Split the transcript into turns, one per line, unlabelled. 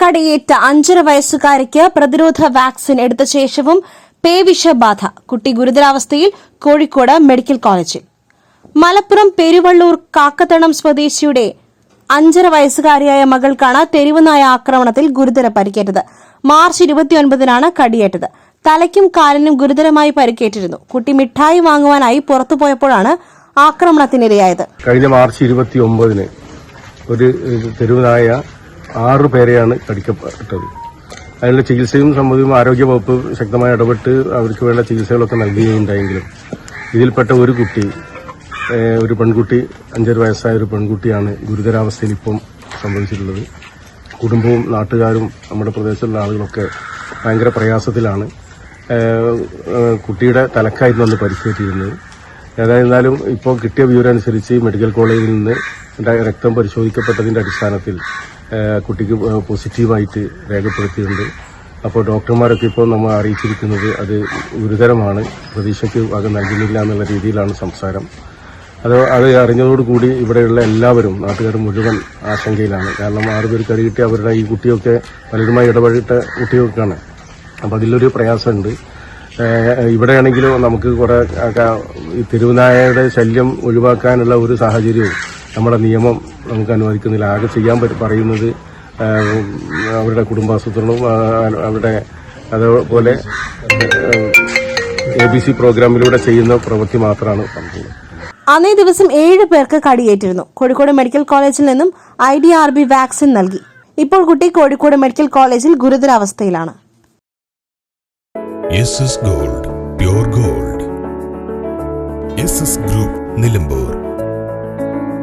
കടിയേറ്റ അഞ്ചര വയസ്സുകാരിക്ക് പ്രതിരോധ വാക്സിൻ എടുത്ത ശേഷവും പേവിഷബാധ കുട്ടി ഗുരുതരാവസ്ഥയിൽ കോഴിക്കോട് മെഡിക്കൽ കോളേജിൽ. മലപ്പുറം പെരുവള്ളൂർ കാക്കത്തണം സ്വദേശിയുടെ അഞ്ചര വയസ്സുകാരിയായ മകൾക്കാണ് തെരുവുനായ ആക്രമണത്തിൽ ഗുരുതര പരിക്കേറ്റത്. മാർച്ച് ഇരുപത്തിയൊൻപതിനാണ് കടിയേറ്റത്. തലയ്ക്കും കാലിനും ഗുരുതരമായി പരിക്കേറ്റിരുന്നു. കുട്ടി മിഠായി വാങ്ങുവാനായി പുറത്തുപോയപ്പോഴാണ് ആക്രമണത്തിനിരയായത്.
കഴിഞ്ഞ മാർച്ച് ഇരുപത്തി ഒമ്പതിന് ഒരു ഒരു തെരുവുനായ ആറു പേരെയാണ് കടിക്കപ്പെട്ടത് അതിനുള്ള ചികിത്സയും സംബന്ധിച്ചും ആരോഗ്യവകുപ്പ് ശക്തമായി ഇടപെട്ട് അവർക്ക് വേണ്ട ചികിത്സകളൊക്കെ നൽകുകയുണ്ടായെങ്കിലും ഇതിൽപ്പെട്ട ഒരു കുട്ടി ഒരു പെൺകുട്ടി അഞ്ചര വയസ്സായ ഒരു പെൺകുട്ടിയാണ് ഗുരുതരാവസ്ഥയിൽ ഇപ്പം സംഭവിച്ചിട്ടുള്ളത്. കുടുംബവും നാട്ടുകാരും നമ്മുടെ പ്രദേശത്തുള്ള ആളുകളൊക്കെ ഭയങ്കര പ്രയാസത്തിലാണ്. കുട്ടിയുടെ തലക്കായിരുന്നു അന്ന് പരിക്കേറ്റിരുന്നത്. ഏതായിരുന്നാലും ഇപ്പോൾ കിട്ടിയ വിവരം അനുസരിച്ച് മെഡിക്കൽ കോളേജിൽ നിന്ന് രക്തം പരിശോധിക്കപ്പെട്ടതിന്റെ അടിസ്ഥാനത്തിൽ കുട്ടിക്ക് പോസിറ്റീവായിട്ട് രേഖപ്പെടുത്തിയിട്ടുണ്ട്. അപ്പോൾ ഡോക്ടർമാരൊക്കെ ഇപ്പോൾ നമ്മൾ അറിയിച്ചിരിക്കുന്നത് അത് ഗുരുതരമാണ്. പ്രതീക്ഷയ്ക്ക് വക നൽകുന്നില്ല എന്നുള്ള രീതിയിലാണ് സംസാരം. അത് അത് അറിഞ്ഞതോടുകൂടി ഇവിടെയുള്ള എല്ലാവരും നാട്ടുകാർ മുഴുവൻ ആശങ്കയിലാണ്. കാരണം ആറുപേർ കരുകിട്ടി അവരുടെ ഈ കുട്ടിയൊക്കെ പലരുമായി ഇടപെട്ട കുട്ടികൾക്കാണ്. അപ്പോൾ അതിലൊരു പ്രയാസമുണ്ട്. ഇവിടെയാണെങ്കിലും നമുക്ക് കുറേ തെരുവുനായയുടെ ശല്യം ഒഴിവാക്കാനുള്ള ഒരു സാഹചര്യവും നമ്മുടെ നിയമം നമുക്ക് അനുവദിക്കുന്നില്ല. ആകെ ചെയ്യാൻ പറ്റും പറയുന്നത് അവരുടെ കുടുംബാസൂത്രണവും അവരുടെ അതുപോലെ എ ബി സി പ്രോഗ്രാമിലൂടെ ചെയ്യുന്ന പ്രവൃത്തി മാത്രമാണ് സംഭവം.
അന്നേ ദിവസം ഏഴ് പേർക്ക് കടിയേറ്റിരുന്നു. കോഴിക്കോട് മെഡിക്കൽ കോളേജിൽ നിന്നും I D R B vaccine നൽകി. ഇപ്പോൾ കുട്ടി കോഴിക്കോട് മെഡിക്കൽ കോളേജിൽ ഗുരുതരാവസ്ഥയിലാണ്.
Gold pure gold group Nilambur